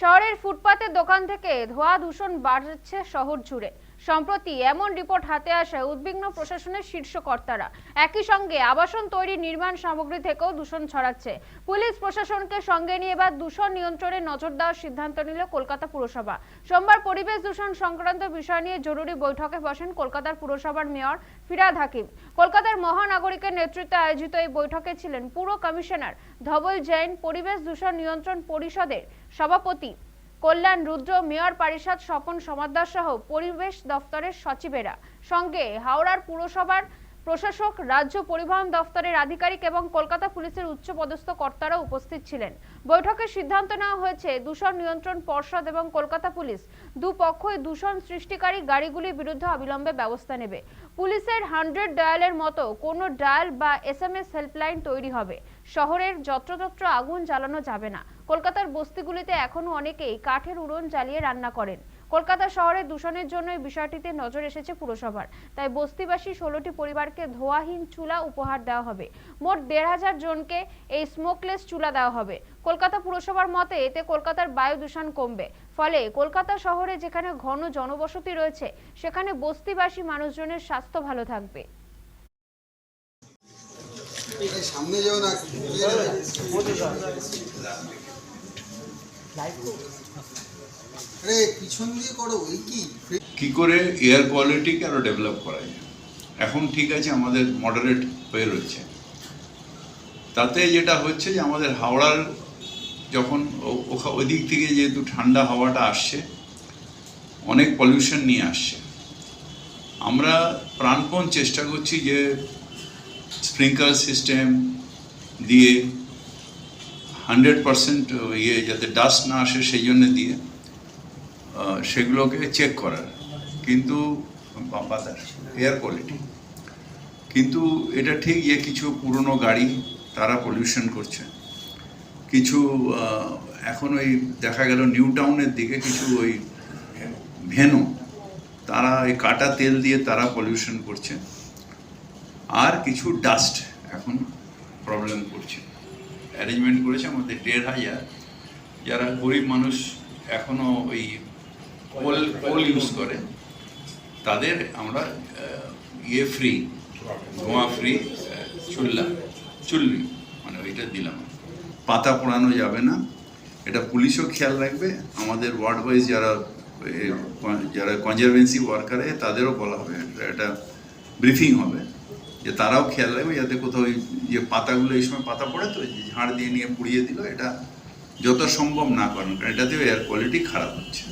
শহরের ফুটপাতের দোকান থেকে ধোয়া দূষণ বাড়ছে শহর জুড়ে। সম্প্রতি এমন রিপোর্ট হাতে আসায় উদ্বিগ্ন প্রশাসনের শীর্ষ কর্তারা। একই সঙ্গে আবাসন তৈরি নির্মাণ সামগ্রী থেকেও দূষণ ছড়াচ্ছে। পুলিশ প্রশাসনকে সঙ্গে নিয়ে এবার দূষণ নিয়ন্ত্রণে নজর দেওয়ার সিদ্ধান্ত নিল কলকাতা পুরসভা। সোমবার পরিবেশ দূষণ সংক্রান্ত বিষয় নিয়ে জরুরি বৈঠকে বসেন কলকাতার পুরসভার মেয়র ফিরাদ হাকিম। কলকাতার মহানাগরিকের নেতৃত্বে আয়োজিত এই বৈঠকে ছিলেন পুর কমিশনার ধবল জৈন, পরিবেশ দূষণ নিয়ন্ত্রণ পরিষদের সভাপতি কল্যাণ রুদ্র মেয়র পরিষদ স্বপন সমাদ্দার সহ পরিবেশ দফতরের সচিবেরা। সঙ্গে হাওড়ার পুরসভার প্রশাসক, রাজ্য পরিবহন দফতরের আধিকারিক এবং কলকাতা পুলিশের উচ্চপদস্থ কর্তারা উপস্থিত ছিলেন। বৈঠকে সিদ্ধান্ত নেওয়া হয়েছে, দূষণ নিয়ন্ত্রণ পর্ষদ এবং কলকাতা পুলিশ দুপক্ষই দূষণ সৃষ্টিকারী গাড়িগুলির বিরুদ্ধে অবিলম্বে ব্যবস্থা নেবে। পুলিশের হান্ড্রেড ডায়ালের মতো কোনো ডায়াল বা এস এম এস হেল্পলাইন তৈরি হবে। শহরের যত্রতত্র আগুন জ্বালানো যাবে না। কলকাতার বস্তিগুলিতে এখনও অনেকেই কাঠের উড়ন জ্বালিয়ে রান্না করেন। কলকাতা শহরে দূষণের জন্য এই বিষয়টিতে নজর এসেছে পুরসভার। তাই বস্তিবাসী ষোলোটি পরিবারকে ধোয়াহীন চুলা উপহার দেওয়া হবে। মোট দেড় হাজার জনকে এই স্মোকলেস চুলা দেওয়া হবে। কলকাতা পুরসভার মতে এতে কলকাতার বায়ু দূষণ কমবে। ফলে কলকাতা শহরে যেখানে ঘন জনবসতি রয়েছে, সেখানে বস্তিবাসী মানুষজনের স্বাস্থ্য ভালো থাকবে। সামনে না ঘুরিয়ে দেবে। আরে পিছন দিয়ে করো এই কি? কি করে এয়ার কোয়ালিটিকে আরও ডেভেলপ করা যায় এখন ঠিক আছে আমাদের মডারেট হয়ে রয়েছে। তাতে যেটা হচ্ছে যে আমাদের হাওড়ার যখন ও- ওখা- ওই দিক থেকে যেহেতু ঠান্ডা হাওয়াটা আসছে অনেক পলিউশন নিয়ে আসছে। আমরা প্রাণপণ চেষ্টা করছি যে স্প্রিঙ্কলার সিস্টেম দিয়ে হান্ড্রেড পারসেন্ট ইয়ে যাতে ডাস্ট না আসে সেই জন্য দিয়ে সেগুলোকে চেক করার। কিন্তু বাতাস এয়ার কোয়ালিটি কিন্তু এটা ঠিক যে কিছু পুরনো গাড়ি তারা পলিউশন করছে। কিছু এখন ওই দেখা গেল নিউ টাউনের দিকে কিছু ওই ভেনু, তারা ওই কাটা তেল দিয়ে তারা পলিউশন করছে। আর কিছু ডাস্ট এখন প্রবলেম করছে। অ্যারেঞ্জমেন্ট করেছে আমাদের দেড় হাজার। যারা গরিব মানুষ এখনও ওই কোল কোল ইউজ করে, তাদের আমরা ইয়ে ফ্রি ধোঁয়া ফ্রি চুল্লা, চুল্লি মানে ওইটা দিলাম। পাতা পোড়ানো যাবে না। এটা পুলিশও খেয়াল রাখবে। আমাদের ওয়ার্ড ওয়াইজ যারা যারা কনজারভেন্সি ওয়ার্কারে তাদেরও বলা হবে। এটা- ব্রিফিং হবে। যে তারাও খেয়াল রাখবে, যাতে কোথাও ওই যে পাতাগুলো এই সময় পাতা পড়ে তো ঝাড় দিয়ে নিয়ে পুড়িয়ে দিল, এটা যত সম্ভব না করেন, কারণ এটাতেও এয়ার কোয়ালিটি খারাপ হচ্ছে।